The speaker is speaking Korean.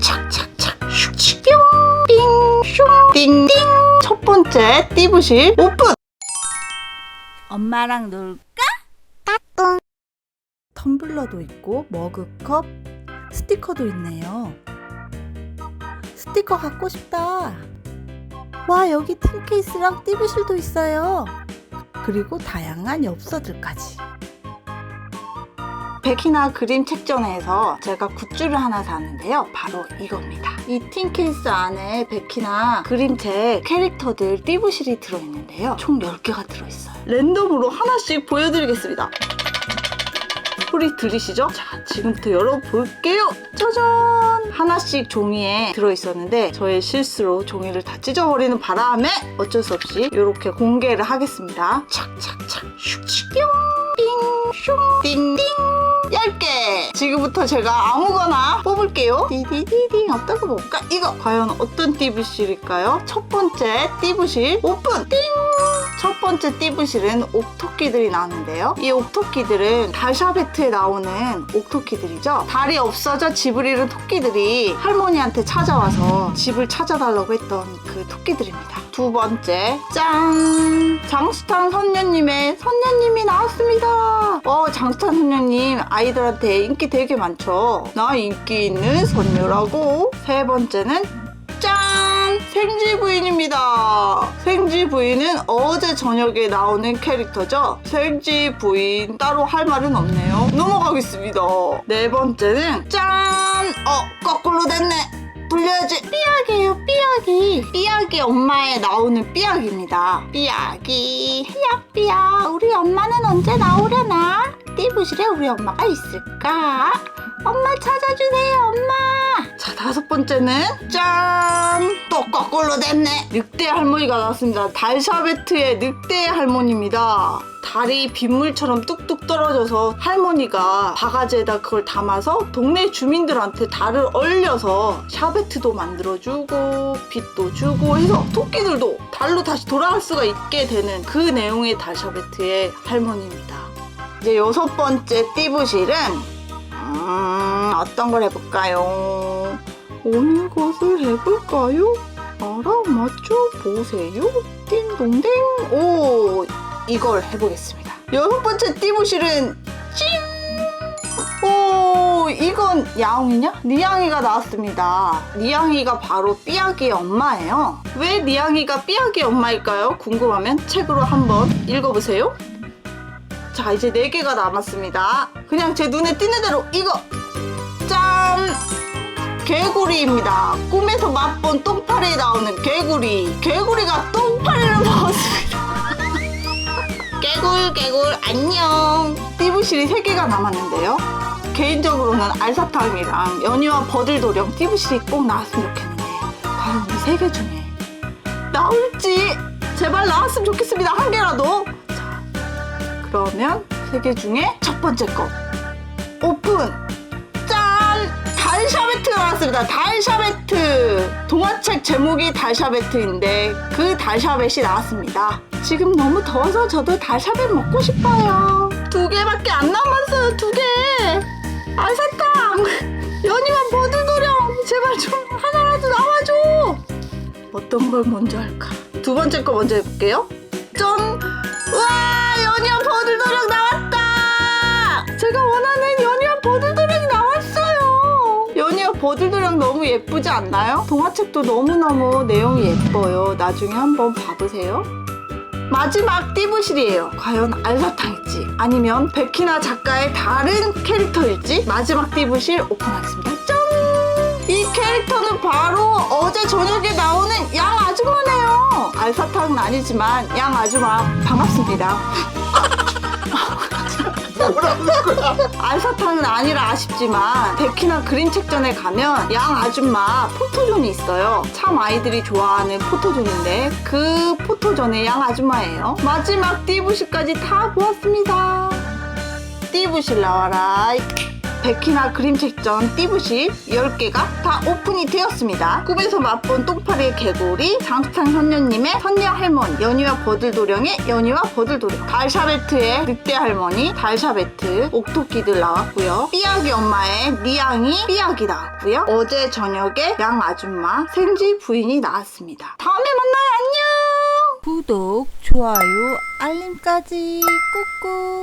착착착 슉슉 뿅 띵슝 띵띵 첫 번째 띠부실 오픈 엄마랑 놀까? 텀블러도 있고 머그컵 스티커도 있네요. 스티커 갖고 싶다. 와 여기 틴 케이스랑 띠부실도 있어요. 그리고 다양한 엽서들까지. 백희나 그림 책전에서 제가 굿즈를 하나 샀는데요. 바로 이겁니다. 이 틴 케이스 안에 백희나 그림책 캐릭터들 띠부실이 들어있는데요. 총 10개가 들어있어요. 랜덤으로 하나씩 보여드리겠습니다. 소리 들리시죠? 자, 지금부터 열어볼게요. 짜잔! 하나씩 종이에 들어있었는데 저의 실수로 종이를 다 찢어버리는 바람에 어쩔 수 없이 이렇게 공개를 하겠습니다. 착착착 슉슉 뿅 띵 띵띵 10개! 지금부터 제가 아무거나 뽑을게요. 디디디딩 어떤 거 볼까? 이거! 과연 어떤 띠부실일까요? 첫 번째 띠부실 오픈! 띵! 첫 번째 띠부실은 옥토끼들이 나왔는데요. 이 옥토끼들은 달샤베트에 나오는 옥토끼들이죠. 달이 없어져 집을 잃은 토끼들이 할머니한테 찾아와서 집을 찾아달라고 했던 그 토끼들입니다. 두 번째, 짠! 장수탄 선녀님의 선녀님이 나왔습니다. 어, 장수탄 선녀님 아이들한테 인기 되게 많죠. 나 인기 있는 선녀라고. 세 번째는 짠! 생지 부인입니다. 생지 부인은 어제 저녁에 나오는 캐릭터죠. 생지 부인 따로 할 말은 없네요. 넘어가겠습니다. 네 번째는 짠! 어, 거꾸로 됐네. 돌려야지. 삐약이에요, 삐약이. 삐약이 엄마에 나오는 삐약입니다. 삐약이. 삐약, 삐약. 우리 엄마는 언제 나오려나? 띠부실에 우리 엄마가 있을까? 엄마 찾아주세요, 엄마. 자, 다섯 번째는 짠! 또 거꾸로 됐네. 늑대 할머니가 나왔습니다. 달샤베트의 늑대 할머니입니다. 달이 빗물처럼 뚝뚝 떨어져서 할머니가 바가지에다 그걸 담아서 동네 주민들한테 달을 얼려서 샤베트도 만들어주고 빛도 주고 해서 토끼들도 달로 다시 돌아갈 수가 있게 되는 그 내용의 달샤베트의 할머니입니다. 이제 여섯 번째 띠부실은 음, 어떤 걸 해볼까요? 어느 것을 해볼까요? 알아맞혀 보세요. 띵동댕. 오, 이걸 해보겠습니다. 여섯 번째 띠부실은 찡. 오, 이건 야옹이냐? 니양이가 나왔습니다. 니양이가 바로 삐약이의 엄마예요. 왜 니양이가 삐약이의 엄마일까요? 궁금하면 책으로 한번 읽어보세요. 자 이제 4개가 남았습니다. 그냥 제 눈에 띄는 대로 이거. 짠! 개구리입니다. 꿈에서 맛본 똥파리에 나오는 개구리. 개구리가 똥파리를 먹었습니다. 개굴 개굴 안녕. 띠부실이 3개가 남았는데요. 개인적으로는 알사탕이랑 연유와 버들도령 띠부실이 꼭 나왔으면 좋겠는데 과연 이 3개 중에 나올지 제발 나왔으면 좋겠습니다. 한 개라도. 자 그러면 세 개 중에 첫 번째 거. 오픈! 짠! 달샤베트가 나왔습니다. 달샤베트! 동화책 제목이 달샤베트인데 그 달샤벳이 나왔습니다. 지금 너무 더워서 저도 달샤벳 먹고 싶어요. 두 개밖에 안 남았어요 두개! 알사탕! 연이와 버들도령 제발 좀 하나라도 나와줘! 어떤 걸 먼저 할까? 두 번째 거 먼저 해볼게요. 짠 너무 예쁘지 않나요? 동화책도 너무너무 내용이 예뻐요 나중에 한번 봐보세요 마지막 띠부실이에요 과연 알사탕일지 아니면 백희나 작가의 다른 캐릭터일지 마지막 띠부실 오픈하겠습니다 짠! 이 캐릭터는 바로 어제 저녁에 나오는 양 아줌마네요. 알사탕은 아니지만 양 아줌마 반갑습니다. 뭐라는 거야? 알사탕은 아니라 아쉽지만 백희나 그림책전에 가면 양 아줌마 포토존이 있어요. 참 아이들이 좋아하는 포토존인데 그 포토존의 양 아줌마예요. 마지막 띠부실까지 다 보았습니다. 띠부실 나와라. 베키나 그림책전 띠부실 10개가 다 오픈이 되었습니다. 꿈에서 맛본 똥파리의 개구리, 장수창 선녀님의 선녀 할머니, 연희와 버들도령의 연희와 버들도령, 달샤베트의 늑대 할머니, 달샤베트, 옥토끼들 나왔고요. 삐약이 엄마의 니양이 삐약이 나왔고요. 어제 저녁에 양 아줌마 생지 부인이 나왔습니다. 다음에 만나요. 안녕! 구독, 좋아요, 알림까지 꾹꾹.